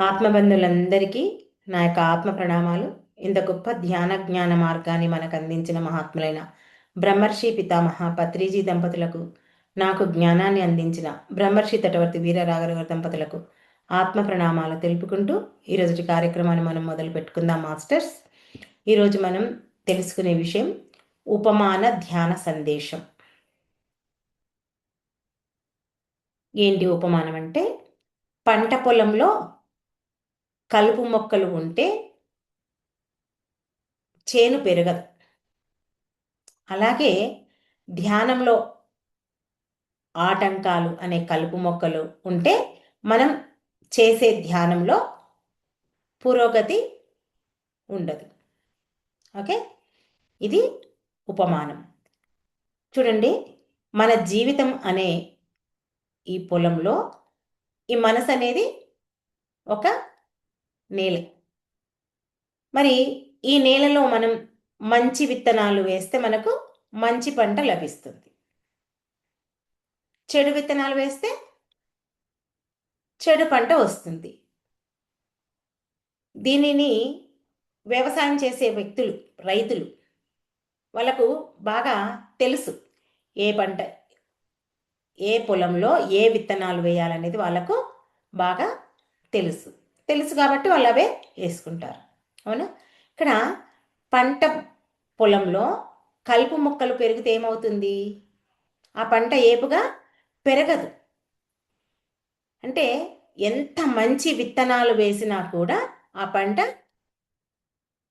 ఆత్మబంధులందరికీ నా యొక్క ఆత్మ ప్రణామాలు. ఇంత గొప్ప ధ్యాన జ్ఞాన మార్గాన్ని మనకు అందించిన మహాత్ములైన బ్రహ్మర్షి పితామహ పత్రిజీ దంపతులకు నాకు జ్ఞానాన్ని అందించిన బ్రహ్మర్షి తటవర్తి వీరరాఘవ దంపతులకు ఆత్మ ప్రణామాలు తెలుపుకుంటూ ఈరోజు కార్యక్రమాన్ని మనం మొదలు పెట్టుకుందాం మాస్టర్స్. ఈరోజు మనం తెలుసుకునే విషయం ఉపమాన ధ్యాన సందేశం. ఏంటి ఉపమానం అంటే పంట పొలంలో కలుపు మొక్కలు ఉంటే చేను పెరగదు. అలాగే ధ్యానంలో ఆటంకాలు అనే కలుపు మొక్కలు ఉంటే మనం చేసే ధ్యానంలో పురోగతి ఉండదు. ఓకే? ఇది ఉపమానం. చూడండి మన జీవితం అనే ఈ పొలంలో ఈ మనసు అనేది ఒక నేల. మరి ఈ నేలలో మనం మంచి విత్తనాలు వేస్తే మనకు మంచి పంట లభిస్తుంది. చెడు విత్తనాలు వేస్తే చెడు పంట వస్తుంది. దీనిని వ్యవసాయం చేసే వ్యక్తులు రైతులు వాళ్ళకు బాగా తెలుసు ఏ పంట ఏ పొలంలో ఏ విత్తనాలు వేయాలనేది వాళ్ళకు బాగా తెలుసు. తెలుసు కాబట్టి వాళ్ళు అవే వేసుకుంటారు. అవునా? ఇక్కడ పంట పొలంలో కలుపు మొక్కలు పెరిగితే ఏమవుతుంది? ఆ పంట ఏపుగా పెరగదు. అంటే ఎంత మంచి విత్తనాలు వేసినా కూడా ఆ పంట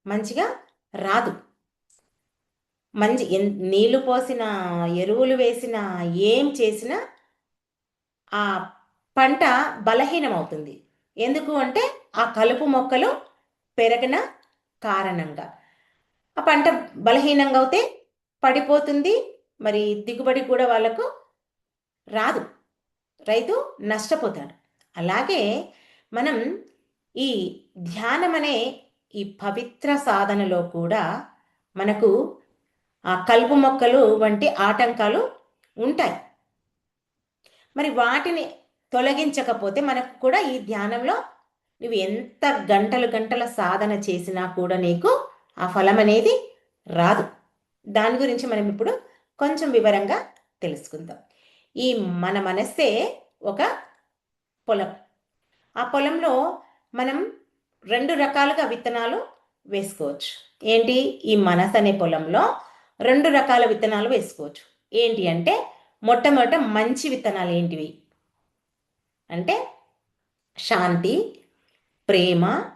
మంచిగా రాదు. మంచి నీళ్ళు పోసినా ఎరువులు వేసినా ఏం చేసినా ఆ పంట బలహీనమవుతుంది. ఎందుకు అంటే ఆ కలుపు మొక్కలు పెరగన కారణంగా. ఆ పంట బలహీనంగా అవుతే పడిపోతుంది. మరి దిగుబడి కూడా వాళ్ళకు రాదు. రైతు నష్టపోతాడు. అలాగే మనం ఈ ధ్యానం అనే ఈ పవిత్ర సాధనలో కూడా మనకు ఆ కలుపు మొక్కలు వంటి ఆటంకాలు ఉంటాయి. మరి వాటిని తొలగించకపోతే మనకు కూడా ఈ ధ్యానంలో నువ్వు ఎంత గంటలు గంటల సాధన చేసినా కూడా నీకు ఆ ఫలం అనేది రాదు. దాని గురించి మనం ఇప్పుడు కొంచెం వివరంగా తెలుసుకుందాం. ఈ మన మనస్సే ఒక పొలం. ఆ పొలంలో మనం రెండు రకాలుగా విత్తనాలు వేసుకోవచ్చు. ఏంటి? ఈ మనసు అనే పొలంలో రెండు రకాల విత్తనాలు వేసుకోవచ్చు. ఏంటి అంటే మొట్టమొదట మంచి విత్తనాలు ఏంటివి? అంటే శాంతి ప్రేమ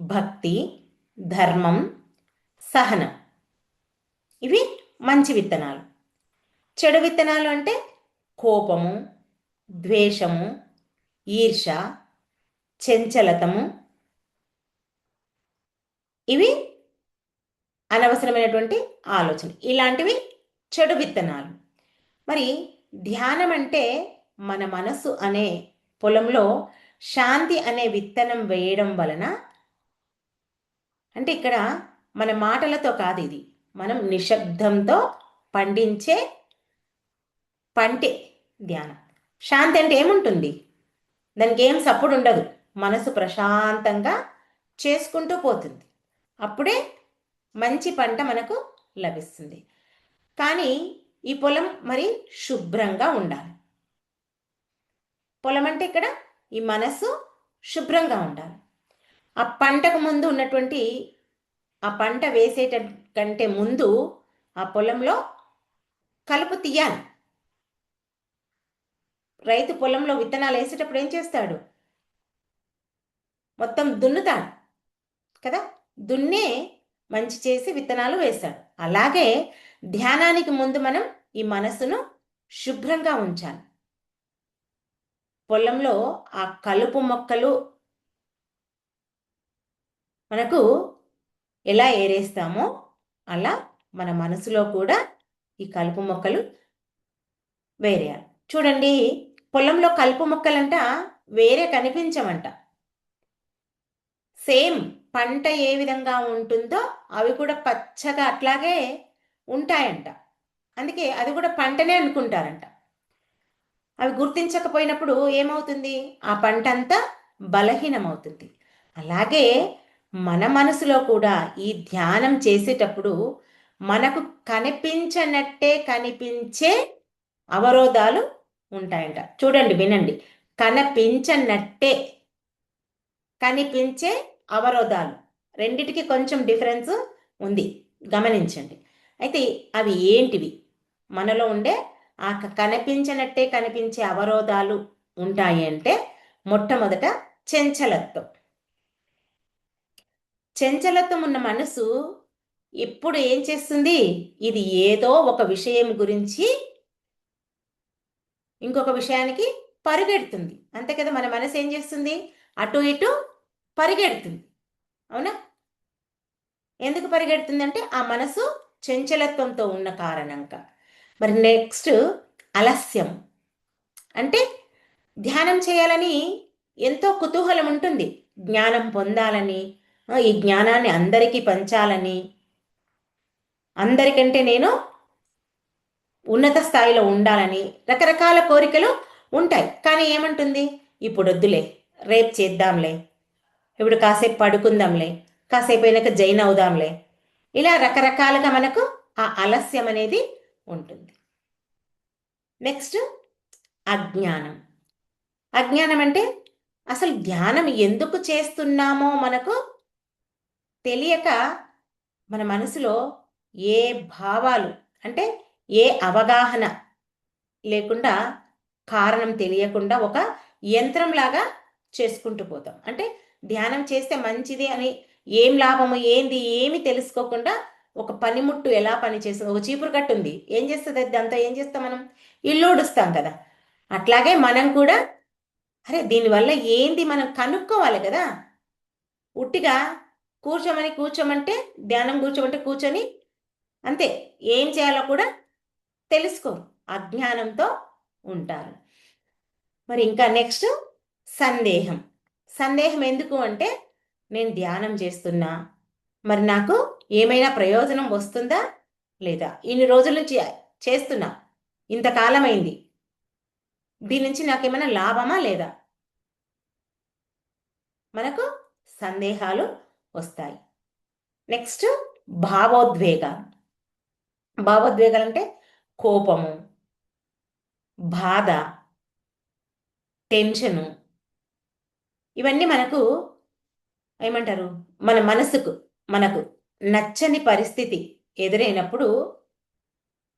భక్తి ధర్మం సహనం. ఇవి మంచి విత్తనాలు. చెడు విత్తనాలు అంటే కోపము ద్వేషము ఈర్ష చంచలతము. ఇవి అనవసరమైనటువంటి ఆలోచన ఇలాంటివి చెడు విత్తనాలు. మరి ధ్యానం అంటే మన మనసు అనే పొలంలో శాంతి అనే విత్తనం వేయడం వలన అంటే ఇక్కడ మన మాటలతో కాదు ఇది మనం నిశ్శబ్దంతో పండించే పంటే ధ్యానం. శాంతి అంటే ఏముంటుంది? దానికి ఏం సప్పుడు ఉండదు. మనసు ప్రశాంతంగా చేసుకుంటూ పోతుంది. అప్పుడే మంచి పంట మనకు లభిస్తుంది. కానీ ఈ పొలం మరి శుభ్రంగా ఉండాలి. పొలం అంటే ఇక్కడ ఈ మనస్సు శుభ్రంగా ఉండాలి. ఆ పంటకు ముందు ఉన్నటువంటి ఆ పంట వేసేట కంటే ముందు ఆ పొలంలో కలుపు తీయాలి. రైతు పొలంలో విత్తనాలు వేసేటప్పుడు ఏం చేస్తాడు? మొత్తం దున్నుతాడు కదా? దున్నే మంచి చేసి విత్తనాలు వేస్తాడు. అలాగే ధ్యానానికి ముందు మనం ఈ మనసును శుభ్రంగా ఉంచాలి. పొలంలో ఆ కలుపు మొక్కలు మనకు ఎలా ఏరేస్తామో అలా మన మనసులో కూడా ఈ కలుపు మొక్కలు వేరేయాలి. చూడండి పొలంలో కలుపు మొక్కలంట వేరే కనిపించమంట. సేమ్ పంట ఏ విధంగా ఉంటుందో అవి కూడా పచ్చగా అట్లాగే ఉంటాయంట. అందుకే అది కూడా పంటనే అనుకుంటారంట. అవి గుర్తించకపోయినప్పుడు ఏమవుతుంది? ఆ పంట అంతా బలహీనమవుతుంది. అలాగే మన మనసులో కూడా ఈ ధ్యానం చేసేటప్పుడు మనకు కనిపించనట్టే కనిపించే అవరోధాలు ఉంటాయంట. చూడండి వినండి. కనిపించనట్టే కనిపించే అవరోధాలు. రెండిటికి కొంచెం డిఫరెన్స్ ఉంది. గమనించండి. అయితే అవి ఏంటివి? మనలో ఉండే ఆ కనిపించినట్టే కనిపించే అవరోధాలు ఉంటాయి అంటే మొట్టమొదట చెంచలత్వం. చెంచలత్వం ఉన్న మనసు ఎప్పుడు ఏం చేస్తుంది? ఇది ఏదో ఒక విషయం గురించి ఇంకొక విషయానికి పరిగెడుతుంది. అంతే కదా మన మనసు ఏం చేస్తుంది? అటు ఇటు పరిగెడుతుంది. అవునా? ఎందుకు పరిగెడుతుంది అంటే ఆ మనసు చంచలత్వంతో ఉన్న కారణంగా. మరి నెక్స్ట్ అలస్యం. అంటే ధ్యానం చేయాలని ఎంతో కుతూహలం ఉంటుంది. జ్ఞానం పొందాలని ఈ జ్ఞానాన్ని అందరికీ పంచాలని. అందరికంటే నేను ఉన్నత స్థాయిలో ఉండాలని రకరకాల కోరికలు ఉంటాయి. కానీ ఏమంటుంది? ఇప్పుడు వద్దులే రేపు చేద్దాంలే. ఇప్పుడు కాసేపు పడుకుందాంలే కాసేపు అయినాక జైన్ అవుదాంలే. ఇలా రకరకాలుగా మనకు ఆ అలస్యం అనేది ఉంటుంది. నెక్స్ట్ అజ్ఞానం. అజ్ఞానం అంటే అసలు ధ్యానం ఎందుకు చేస్తున్నామో మనకు తెలియక మన మనసులో ఏ భావాలు అంటే ఏ అవగాహన లేకుండా కారణం తెలియకుండా ఒక యంత్రంలాగా చేసుకుంటూ పోతాం. అంటే ధ్యానం చేస్తే మంచిది అని ఏం లాభము ఏంది ఏమి తెలుసుకోకుండా ఒక పనిముట్టు ఎలా పని చేస్తుంది ఒక చీపురు కట్టు ఉంది ఏం చేస్తుంది అంతా ఏం చేస్తాం మనం? ఇల్లు ఊడుస్తాం కదా. అట్లాగే మనం కూడా అరే దీనివల్ల ఏంది మనం కనుక్కోవాలి కదా? ఉట్టిగా కూర్చోమని కూర్చోమంటే ధ్యానం కూర్చోమంటే కూర్చొని అంతే. ఏం చేయాలో కూడా తెలుసుకోరు. అజ్ఞానంతో ఉంటారు. మరి ఇంకా నెక్స్ట్ సందేహం. సందేహం ఎందుకు అంటే నేను ధ్యానం చేస్తున్నా మరి నాకు ఏమైనా ప్రయోజనం వస్తుందా లేదా? ఇన్ని రోజుల నుంచి చేస్తున్నా. ఇంతకాలమైంది దీని నుంచి నాకేమైనా లాభమా లేదా? మనకు సందేహాలు వస్తాయి. నెక్స్ట్ భావోద్వేగాలు భావోద్వేగాలు అంటే కోపము బాధ టెన్షను. ఇవన్నీ మనకు ఏమంటారు? మన మనసుకు మనకు నచ్చని పరిస్థితి ఎదురైనప్పుడు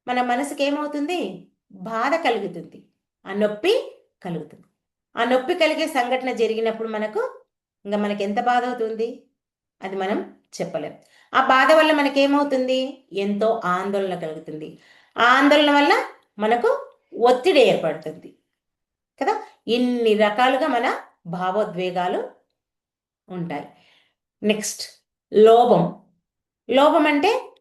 మన మనసుకి ఏమవుతుంది? బాధ కలుగుతుంది. ఆ నొప్పి కలుగుతుంది. ఆ నొప్పి కలిగే సంఘటన జరిగినప్పుడు మనకు ఇంకా మనకి ఎంత బాధ అవుతుంది? అది మనం చెప్పలేం. ఆ బాధ వల్ల మనకేమవుతుంది? ఎంతో ఆందోళన కలుగుతుంది. ఆ ఆందోళన వల్ల మనకు ఒత్తిడి ఏర్పడుతుంది. కదా? ఇన్ని రకాలుగా మన భావోద్వేగాలు ఉంటాయి. నెక్స్ట్ లోభం. లోభం అంటే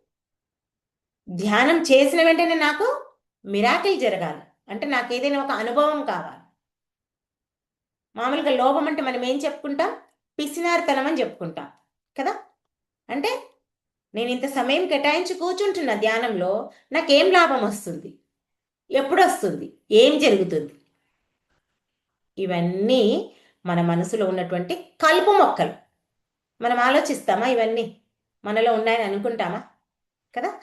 ధ్యానం చేసిన వెంటనే నాకు మిరాకిల్ జరగాలి. అంటే నాకు ఏదైనా ఒక అనుభవం కావాలి. మామూలుగా లోభం అంటే మనం ఏం చెప్పుకుంటాం? పిసినారితనం అని చెప్పుకుంటాం. కదా? అంటే నేను ఇంత సమయం కేటాయించి కూర్చుంటున్న ధ్యానంలో నాకేం లాభం వస్తుంది? ఎప్పుడు వస్తుంది ఏం జరుగుతుంది? ఇవన్నీ మన మనసులో ఉన్నటువంటి కలుపు మొక్కలు. మనం ఆలోచిస్తామా ఇవన్నీ? మనలో ఉన్నాయని అనుకుంటామా? కదా?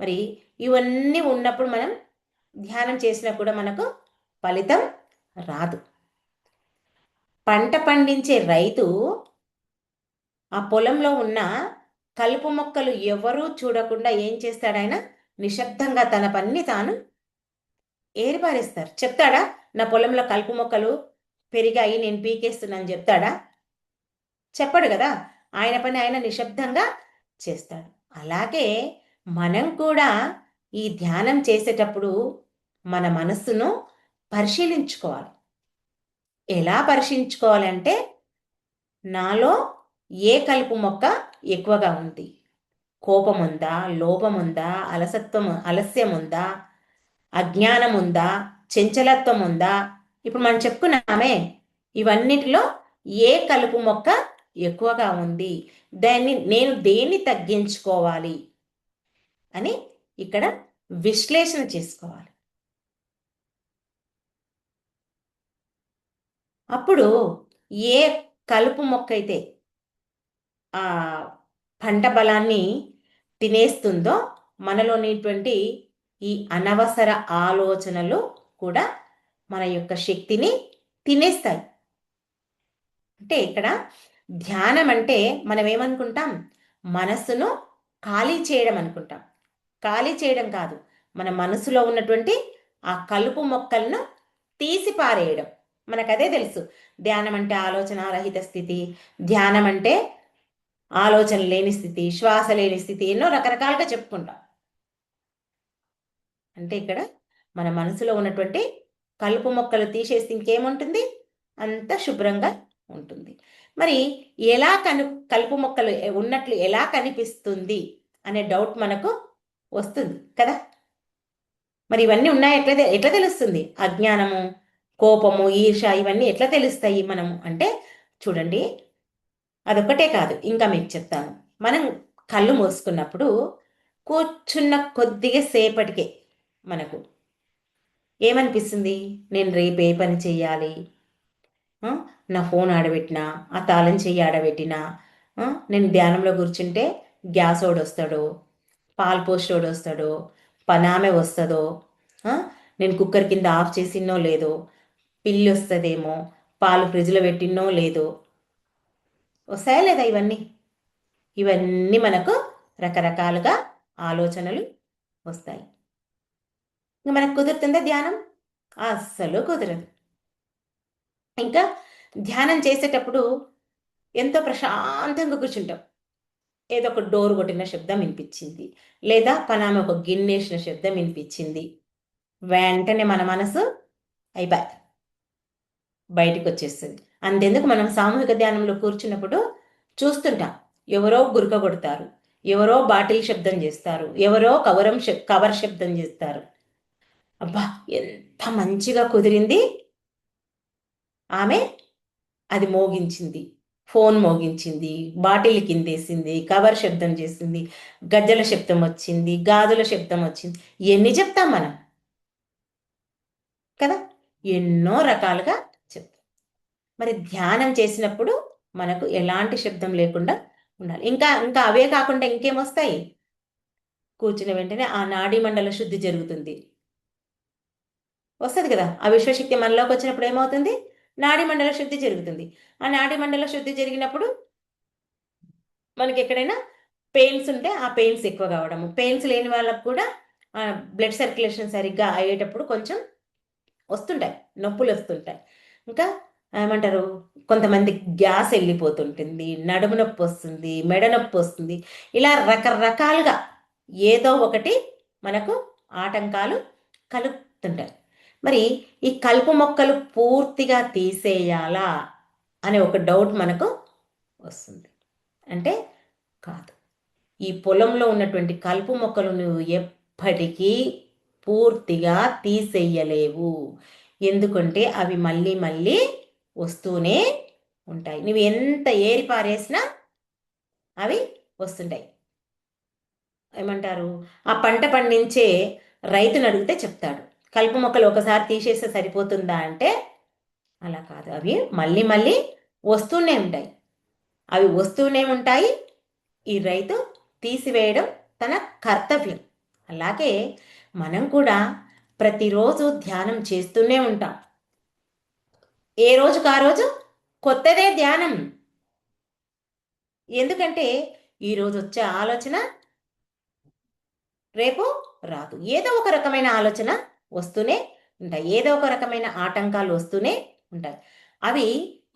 మరి ఇవన్నీ ఉన్నప్పుడు మనం ధ్యానం చేసినా కూడా మనకు ఫలితం రాదు. పంట పండించే రైతు ఆ పొలంలో ఉన్న కలుపు మొక్కలు ఎవరూ చూడకుండా ఏం చేస్తాడాయన నిశ్శబ్దంగా తన పని తాను ఏరిపారేస్తారు. చెప్తాడా? నా పొలంలో కలుపు మొక్కలు పెరిగాయి నేను పీకేస్తున్నాను చెప్తాడా? చెప్పడు కదా? ఆయన పని ఆయన నిశ్శబ్దంగా చేస్తాడు. అలాగే మనం కూడా ఈ ధ్యానం చేసేటప్పుడు మన మనస్సును పరిశీలించుకోవాలి. ఎలా పరిశీలించుకోవాలంటే నాలో ఏ కలుపు మొక్క ఎక్కువగా ఉంది? కోపం ఉందా? లోపం ఉందా? అలసత్వం అలస్యం ఉందా? అజ్ఞానం ఉందా? చంచలత్వం ఉందా? ఇప్పుడు మనం చెప్పుకున్నామే ఇవన్నిటిలో ఏ కలుపు మొక్క ఎక్కువగా ఉంది దాన్ని నేను దేన్ని తగ్గించుకోవాలి అని ఇక్కడ విశ్లేషణ చేసుకోవాలి. అప్పుడు ఏ కలుపు మొక్క అయితే ఆ పంట బలాన్ని తినేస్తుందో మనలోనేటువంటి ఈ అనవసర ఆలోచనలు కూడా మన యొక్క శక్తిని తినేస్తాయి. అంటే ఇక్కడ ధ్యానం అంటే మనం ఏమనుకుంటాం మనస్సును ఖాళీ చేయడం అనుకుంటాం ఖాళీ చేయడం కాదు. మన మనసులో ఉన్నటువంటి ఆ కలుపు మొక్కలను తీసి పారేయడం మనకు అదే తెలుసు. ధ్యానం అంటే ఆలోచన రహిత స్థితి. ధ్యానం అంటే ఆలోచన లేని స్థితి శ్వాస లేని స్థితి ఎన్నో రకరకాలుగా చెప్పుకుంటాం. అంటే ఇక్కడ మన మనసులో ఉన్నటువంటి కలుపు మొక్కలు తీసేస్తే ఇంకేముంటుంది? అంత శుభ్రంగా ఉంటుంది. మరి ఎలా కను కలుపు మొక్కలు ఉన్నట్లు ఎలా కనిపిస్తుంది అనే డౌట్ మనకు వస్తుంది కదా? మరి ఇవన్నీ ఉన్నాయి? ఎట్లా ఎట్లా తెలుస్తుంది? అజ్ఞానము కోపము ఈర్ష ఇవన్నీ ఎట్లా తెలుస్తాయి మనము? అంటే చూడండి అదొక్కటే కాదు ఇంకా మీకు చెప్తాను. మనం కళ్ళు మూసుకున్నప్పుడు కూర్చున్న కొద్దిగా సేపటికే మనకు ఏమనిపిస్తుంది? నేను రేపు ఏ పని చేయాలి నా ఫోన్ ఆడబెట్టినా ఆ తాళం చెయ్యి ఆడబెట్టినా నేను ధ్యానంలో కూర్చుంటే గ్యాస్ ఓడి వస్తాడో పాలు పోస్టోడు వస్తాడో పనామె వస్తుందో నేను కుక్కర్ కింద ఆఫ్ చేసినో లేదో పిల్లి వస్తుందేమో పాలు ఫ్రిడ్జ్లో పెట్టినో లేదో. వస్తాయా లేదా ఇవన్నీ? ఇవన్నీ మనకు రకరకాలుగా ఆలోచనలు వస్తాయి. ఇంకా మనకు కుదురుతుందా ధ్యానం? అస్సలు కుదరదు. ఇంకా ధ్యానం చేసేటప్పుడు ఎంతో ప్రశాంతంగా కూర్చుంటాం. ఏదో ఒక డోర్ కొట్టిన శబ్దం వినిపించింది. లేదా పనామె ఒక గిన్నేసిన శబ్దం వినిపించింది. వెంటనే మన మనసు అయిపోయి బయటకు వచ్చేస్తుంది. అంతెందుకు మనం సామూహిక ధ్యానంలో కూర్చున్నప్పుడు చూస్తుంటాం. ఎవరో గురక కొడతారు. ఎవరో బాటిల్ శబ్దం చేస్తారు. ఎవరో కవరం కవర్ శబ్దం చేస్తారు. అబ్బా! ఎంత మంచిగా కుదిరింది. ఆమె అది మోగించింది. ఫోన్ మోగించింది. బాటిల్ కిందేసింది. కవర్ శబ్దం చేసింది. గజ్జల శబ్దం వచ్చింది. గాజుల శబ్దం వచ్చింది. ఎన్ని చెప్తాం మనం? కదా? ఎన్నో రకాలుగా చెప్తాం. మరి ధ్యానం చేసినప్పుడు మనకు ఎలాంటి శబ్దం లేకుండా ఉండాలి. ఇంకా ఇంకా అవే కాకుండా ఇంకేమొస్తాయి కూర్చున్న వెంటనే ఆ నాడీ మండల శుద్ధి జరుగుతుంది. వస్తుంది కదా? ఆ విశ్వశక్తి మనలోకి వచ్చినప్పుడు ఏమవుతుంది? నాడీమండల శుద్ధి జరుగుతుంది. ఆ నాడీమండల శుద్ధి జరిగినప్పుడు మనకి ఎక్కడైనా పెయిన్స్ ఉంటే ఆ పెయిన్స్ ఎక్కువ కావడము. పెయిన్స్ లేని వాళ్ళకు కూడా బ్లడ్ సర్క్యులేషన్ సరిగ్గా అయ్యేటప్పుడు కొంచెం వస్తుంటాయి. నొప్పులు వస్తుంటాయి. ఇంకా ఏమంటారు? కొంతమంది గ్యాస్ వెళ్ళిపోతుంటుంది నడుము నొప్పి వస్తుంది మెడ నొప్పి వస్తుంది. ఇలా రకరకాలుగా ఏదో ఒకటి మనకు ఆటంకాలు కలుగుతుంటాయి. మరి ఈ కలుపు మొక్కలు పూర్తిగా తీసేయాలా అనే ఒక డౌట్ మనకు వస్తుంది. అంటే కాదు. ఈ పొలంలో ఉన్నటువంటి కలుపు మొక్కలు నువ్వు ఎప్పటికీ పూర్తిగా తీసేయలేవు. ఎందుకంటే అవి మళ్ళీ మళ్ళీ వస్తూనే ఉంటాయి. నువ్వు ఎంత ఏరి పారేసినా అవి వస్తుంటాయి. ఏమంటారు? ఆ పంట పండించే రైతును అడిగితే చెప్తాడు. కలుపు మొక్కలు ఒకసారి తీసేస్తే సరిపోతుందా అంటే అలా కాదు. అవి మళ్ళీ మళ్ళీ వస్తూనే ఉంటాయి. అవి వస్తూనే ఉంటాయి. ఈ రైతు తీసివేయడం తన కర్తవ్యం. అలాగే మనం కూడా ప్రతిరోజు ధ్యానం చేస్తూనే ఉంటాం. ఏ రోజుకు ఆ రోజు? కొత్తదే ధ్యానం. ఎందుకంటే ఈరోజు వచ్చే ఆలోచన రేపు రాదు. ఏదో ఒక రకమైన ఆలోచన వస్తూనే ఉంటాయి. ఏదో ఒక రకమైన ఆటంకాలు వస్తూనే ఉంటాయి. అవి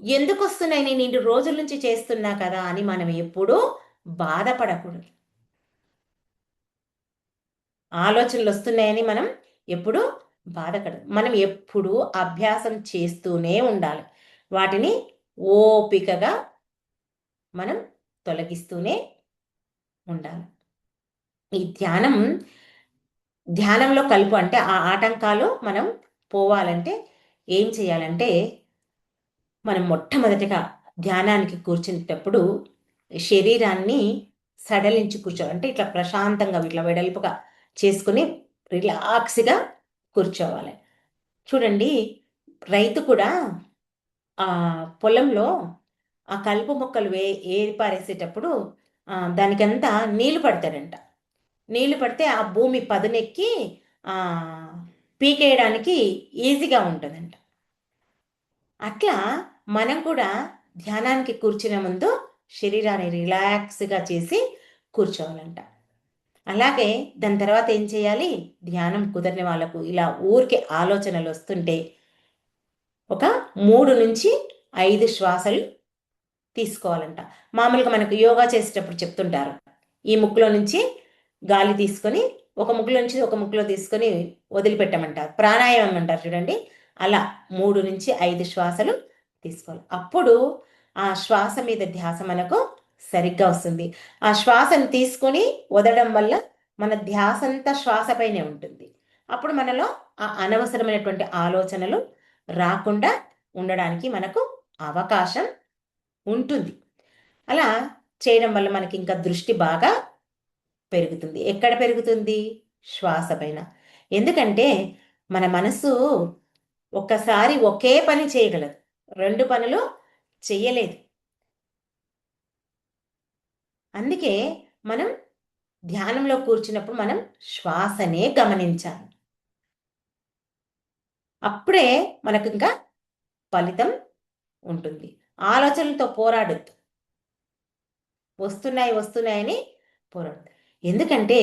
ఎందుకు వస్తున్నాయి? నేను ఇన్ని రోజుల నుంచి చేస్తున్నా కదా అని మనం ఎప్పుడూ బాధపడకూడదు. ఆలోచనలు వస్తున్నాయని మనం ఎప్పుడు బాధపడదు మనం ఎప్పుడూ అభ్యాసం చేస్తూనే ఉండాలి. వాటిని ఓపికగా మనం తొలగిస్తూనే ఉండాలి. ఈ ధ్యానం ధ్యానంలో కలుపు అంటే ఆ ఆటంకాలు మనం పోవాలంటే ఏం చేయాలంటే మనం మొట్టమొదటిగా ధ్యానానికి కూర్చునేటప్పుడు శరీరాన్ని సడలించి కూర్చోవాలంటే ఇట్లా ప్రశాంతంగా ఇట్లా వెడల్పుగా చేసుకుని రిలాక్స్గా కూర్చోవాలి. చూడండి రైతు కూడా ఆ పొలంలో ఆ కలుపు మొక్కలు వే ఏరిపారేసేటప్పుడు దానికంతా నీళ్ళు పడతాడంట. నీళ్ళు పడితే ఆ భూమి పదునెక్కి పీకేయడానికి ఈజీగా ఉంటుందంట. అట్లా మనం కూడా ధ్యానానికి కూర్చునే ముందు శరీరాన్ని రిలాక్స్గా చేసి కూర్చోవాలంట. అలాగే దాని తర్వాత ఏం చేయాలి? ధ్యానం కుదరని వాళ్ళకు ఇలా ఊరికే ఆలోచనలు వస్తుంటే ఒక మూడు నుంచి ఐదు శ్వాసలు తీసుకోవాలంట. మామూలుగా మనకు యోగా చేసేటప్పుడు చెప్తుంటారు. ఈ ముక్కులో నుంచి గాలి తీసుకొని ఒక ముక్కులో నుంచి ఒక ముక్కులో తీసుకొని వదిలిపెట్టమంటారు. ప్రాణాయామం అంటారు చూడండి. అలా మూడు నుంచి ఐదు శ్వాసలు తీసుకోవాలి. అప్పుడు ఆ శ్వాస మీద ధ్యాస మనకు సరిగ్గా వస్తుంది. ఆ శ్వాసను తీసుకొని వదలడం వల్ల మన ధ్యాస అంతా శ్వాసపైనే ఉంటుంది. అప్పుడు మనలో ఆ అనవసరమైనటువంటి ఆలోచనలు రాకుండా ఉండడానికి మనకు అవకాశం ఉంటుంది. అలా చేయడం వల్ల మనకి ఇంకా దృష్టి బాగా పెరుగుతుంది. ఎక్కడ పెరుగుతుంది? శ్వాస పైన. ఎందుకంటే మన మనసు ఒక్కసారి ఒకే పని చేయగలదు. రెండు పనులు చెయ్యలేదు. అందుకే మనం ధ్యానంలో కూర్చున్నప్పుడు మనం శ్వాసనే గమనించాలి. అప్పుడే మనకు ఇంకా ఫలితం ఉంటుంది. ఆలోచనలతో పోరాడద్దు. వస్తున్నాయి వస్తున్నాయని పోరాడదు ఎందుకంటే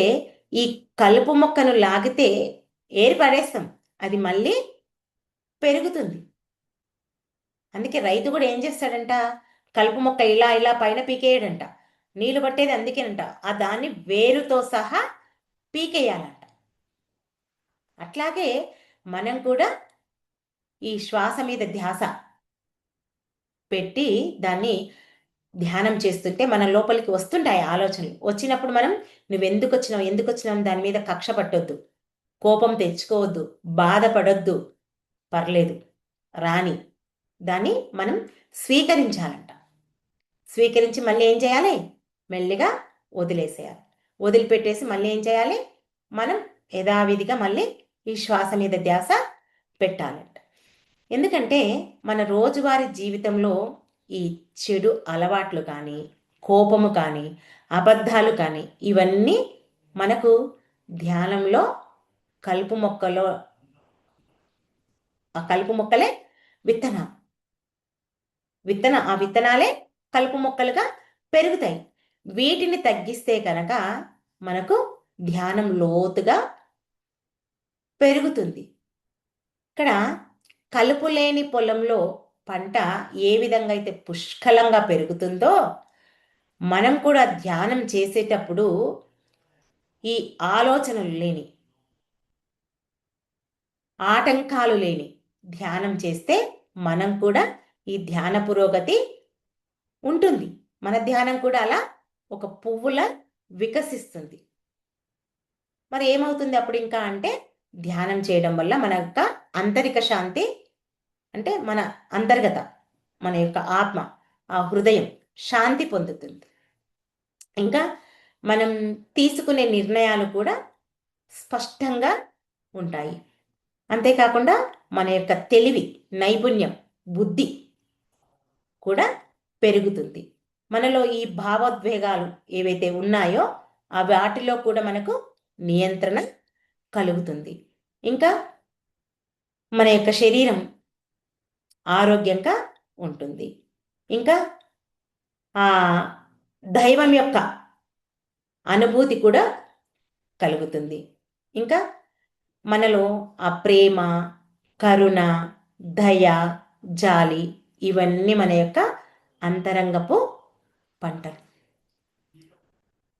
ఈ కలుపు మొక్కను లాగితే ఏర్పడేస్తాం అది మళ్ళీ పెరుగుతుంది. అందుకే రైతు కూడా ఏం చేస్తాడంట? కలుపు మొక్క ఇలా ఇలా పైన పీకేయడంట. నీళ్ళు పట్టేది అందుకేనంట. ఆ దాన్ని వేరుతో సహా పీకేయాలంట. అట్లాగే మనం కూడా ఈ శ్వాస మీద ధ్యాస పెట్టి దాన్ని ధ్యానం చేస్తుంటే మన లోపలికి వస్తుంటాయి ఆలోచనలు. వచ్చినప్పుడు మనం నువ్వెందుకు వచ్చినావు ఎందుకు వచ్చినావు దాని మీద కక్ష పట్టొద్దు. కోపం తెచ్చుకోవద్దు బాధపడొద్దు. పర్లేదు. రాని. దాన్ని మనం స్వీకరించాలంట. స్వీకరించి మళ్ళీ ఏం చేయాలి? మెల్లిగా వదిలేసేయాలి. వదిలిపెట్టేసి మళ్ళీ ఏం చేయాలి? మనం యథావిధిగా మళ్ళీ ఈ శ్వాస మీద ధ్యాస పెట్టాలంట. ఎందుకంటే మన రోజువారీ జీవితంలో ఈ చెడు అలవాట్లు కానీ కోపము కానీ అబద్ధాలు కానీ ఇవన్నీ మనకు ధ్యానంలో కలుపు మొక్కలో ఆ కలుపు మొక్కలే విత్తనం. విత్తన ఆ విత్తనాలే కలుపు మొక్కలుగా పెరుగుతాయి. వీటిని తగ్గిస్తే కనుక మనకు ధ్యానం లోతుగా పెరుగుతుంది. ఇక్కడ కలుపు లేని పొలంలో పంట ఏ విధంగా అయితే పుష్కలంగా పెరుగుతుందో మనం కూడా ధ్యానం చేసేటప్పుడు ఈ ఆలోచనలు లేని ఆటంకాలు లేని ధ్యానం చేస్తే మనం కూడా ఈ ధ్యాన పురోగతి ఉంటుంది. మన ధ్యానం కూడా అలా ఒక పువ్వుల వికసిస్తుంది. మరి ఏమవుతుంది అప్పుడు ఇంకా అంటే ధ్యానం చేయడం వల్ల మన యొక్క అంతరిక శాంతి అంటే మన అంతర్గత మన యొక్క ఆత్మ ఆ హృదయం శాంతి పొందుతుంది. ఇంకా మనం తీసుకునే నిర్ణయాలు కూడా స్పష్టంగా ఉంటాయి. అంతేకాకుండా మన యొక్క తెలివి నైపుణ్యం బుద్ధి కూడా పెరుగుతుంది. మనలో ఈ భావోద్వేగాలు ఏవైతే ఉన్నాయో ఆ వాటిలో కూడా మనకు నియంత్రణ కలుగుతుంది. ఇంకా మన యొక్క శరీరం ఆరోగ్యంగా ఉంటుంది. ఇంకా ఆ దైవం యొక్క అనుభూతి కూడా కలుగుతుంది. ఇంకా మనలో ఆ ప్రేమ కరుణ దయ జాలి ఇవన్నీ మన యొక్క అంతరంగపు పంటలు.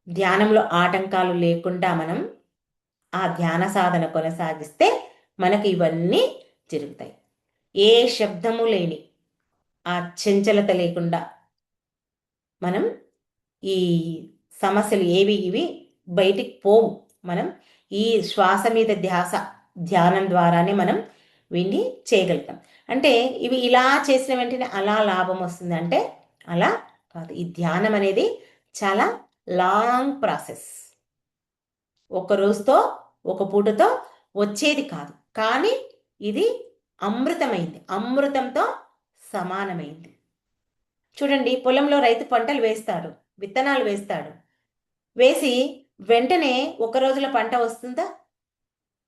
ధ్యానంలో ఆటంకాలు లేకుండా మనం ఆ ధ్యాన సాధన కొనసాగిస్తే మనకి ఇవన్నీ జరుగుతాయి. ఏ శబ్దము లేని ఆ చంచలత లేకుండా మనం ఈ సమస్యలు ఏవి ఇవి బయటికి పోవు. మనం ఈ శ్వాస మీద ధ్యాస ధ్యానం ద్వారానే మనం వీటిని చేయగలుగుతాం. అంటే ఇవి ఇలా చేసిన వెంటనే అలా లాభం వస్తుంది అంటే అలా కాదు. ఈ ధ్యానం అనేది చాలా లాంగ్ ప్రాసెస్. ఒక రోజుతో ఒక పూటతో వచ్చేది కాదు. కానీ ఇది అమృతమైంది. అమృతంతో సమానమైంది. చూడండి పొలంలో రైతు పంటలు వేస్తాడు. విత్తనాలు వేస్తాడు. వేసి వెంటనే ఒక రోజుల పంట వస్తుందా?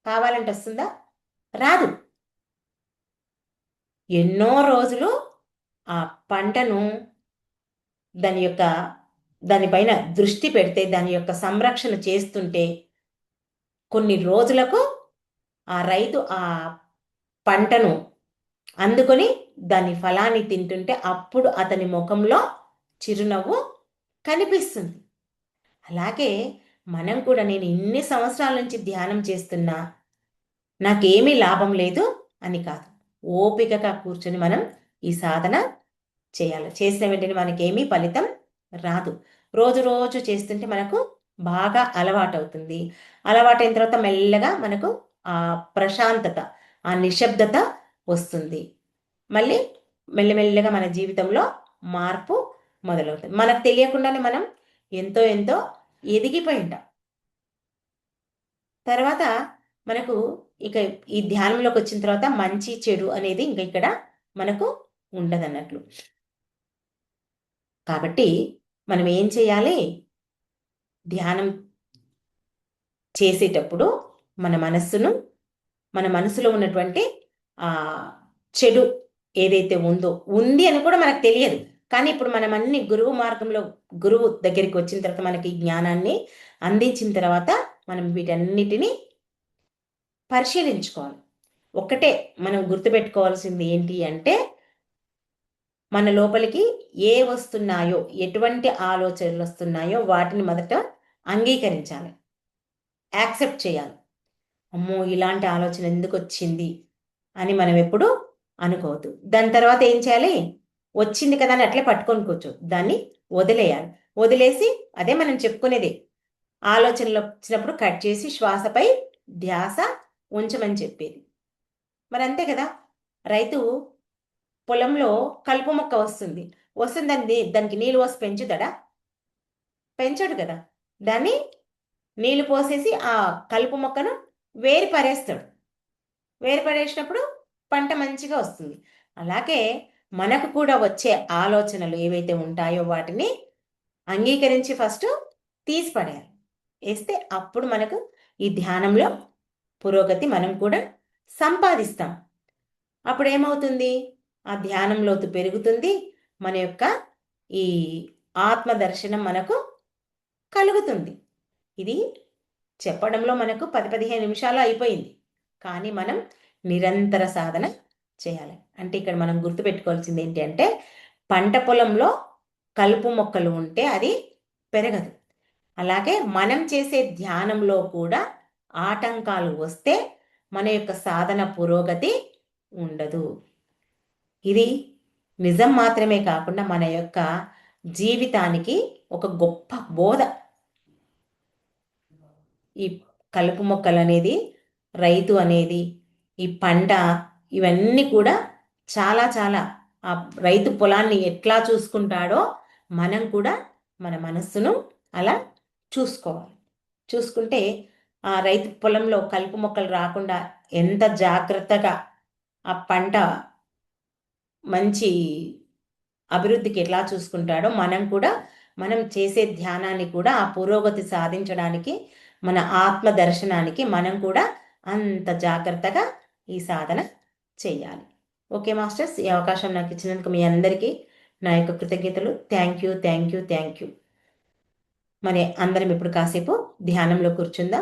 కావాలంటే వస్తుందా? రాదు. ఎన్నో రోజులు ఆ పంటను దాని యొక్క దానిపైన దృష్టి పెడితే దాని యొక్క సంరక్షణ చేస్తుంటే కొన్ని రోజులకు ఆ రైతు ఆ పంటను అందుకొని దాని ఫలాన్ని తింటుంటే అప్పుడు అతని ముఖంలో చిరునవ్వు కనిపిస్తుంది. అలాగే మనం కూడా నేను ఇన్ని సంవత్సరాల నుంచి ధ్యానం చేస్తున్నా నాకేమీ లాభం లేదు అని కాదు. ఓపికగా కూర్చొని మనం ఈ సాధన చేయాలి. చేసిన వెంటనే మనకేమీ ఫలితం రాదు. రోజు రోజు చేస్తుంటే మనకు బాగా అలవాటు అవుతుంది అలవాటైన తర్వాత మెల్లగా మనకు ఆ ప్రశాంతత ఆ నిశ్శబ్దత వస్తుంది. మళ్ళీ మెల్లమెల్లగా మన జీవితంలో మార్పు మొదలవుతుంది మనకు తెలియకుండానే మనం ఎంతో ఎంతో ఎదిగిపోయి ఉంటాం. తర్వాత మనకు ఇక ఈ ధ్యానంలోకి వచ్చిన తర్వాత మంచి చెడు అనేది ఇంకా ఇక్కడ మనకు ఉండదన్నట్లు. కాబట్టి మనం ఏం చేయాలి? ధ్యానం చేసేటప్పుడు మన మనస్సును మన మనసులో ఉన్నటువంటి ఆ చెడు ఏదైతే ఉందో ఉంది అని కూడా మనకు తెలియదు. కానీ ఇప్పుడు మనం అన్ని గురువు మార్గంలో గురువు దగ్గరికి వచ్చిన తర్వాత మనకి జ్ఞానాన్ని అందించిన తర్వాత మనం వీటన్నిటిని పరిశీలించుకోవాలి. ఒకటే మనం గుర్తుపెట్టుకోవాల్సింది ఏంటి అంటే మన లోపలికి ఏ వస్తున్నాయో ఎటువంటి ఆలోచనలు వస్తున్నాయో వాటిని మొదట అంగీకరించాలి. యాక్సెప్ట్ చేయాలి. అమ్మో! ఇలాంటి ఆలోచన ఎందుకు వచ్చింది అని మనం ఎప్పుడు అనుకోవద్దు. దాని తర్వాత ఏం చేయాలి? వచ్చింది కదా అని అట్లే పట్టుకొని కూర్చో. దాన్ని వదిలేయాలి. వదిలేసి అదే మనం చెప్పుకునేది. ఆలోచనలు వచ్చినప్పుడు కట్ చేసి శ్వాసపై ధ్యాస ఉంచమని చెప్పేది. మరి అంతే కదా? రైతు పొలంలో కలుపు మొక్క వస్తుంది. వస్తుంది దాన్ని దానికి నీళ్ళు పోసి పెంచుతాడా? పెంచడు కదా. దాన్ని నీళ్ళు పోసేసి ఆ కలుపు మొక్కను వేరు పరేస్తాడు వేరు పడేసినప్పుడు పంట మంచిగా వస్తుంది. అలాగే మనకు కూడా వచ్చే ఆలోచనలు ఏవైతే ఉంటాయో వాటిని అంగీకరించి ఫస్ట్ తీసి పడేయాలి వేస్తే అప్పుడు మనకు ఈ ధ్యానంలో పురోగతి మనం కూడా సంపాదిస్తాం. అప్పుడు ఏమవుతుంది? ఆ ధ్యానం లోతు పెరుగుతుంది. మన యొక్క ఈ ఆత్మ దర్శనం మనకు కలుగుతుంది. ఇది చెప్పడంలో మనకు పది పదిహేను నిమిషాలు అయిపోయింది. కానీ మనం నిరంతర సాధన చేయాలి. అంటే ఇక్కడ మనం గుర్తుపెట్టుకోవాల్సింది ఏంటి అంటే పంట పొలంలో కలుపు మొక్కలు ఉంటే అది పెరగదు. అలాగే మనం చేసే ధ్యానంలో కూడా ఆటంకాలు వస్తే మన యొక్క సాధన పురోగతి ఉండదు. ఇది నిజం మాత్రమే కాకుండా మన యొక్క జీవితానికి ఒక గొప్ప బోధ. ఈ కలుపు మొక్కలు అనేది రైతు అనేది ఈ పంట ఇవన్నీ కూడా చాలా చాలా. ఆ రైతు పొలాన్ని ఎట్లా చూసుకుంటాడో మనం కూడా మన మనస్సును అలా చూసుకోవాలి. చూసుకుంటే ఆ రైతు పొలంలో కలుపు మొక్కలు రాకుండా ఎంత జాగ్రత్తగా ఆ పంట మంచి అభివృద్ధికి ఎట్లా చూసుకుంటాడో మనం కూడా మనం చేసే ధ్యానాన్ని కూడా ఆ పురోగతి సాధించడానికి మన ఆత్మ దర్శనానికి మనం కూడా అంత జాగ్రత్తగా ఈ సాధన చేయాలి. Okay masters. ఈ అవకాశం నాకు ఇచ్చినందుకు మీ అందరికీ నా యొక్క కృతజ్ఞతలు. Thank you thank you thank you. మరి అందరం ఇప్పుడు కాసేపు ధ్యానంలో కూర్చుందా.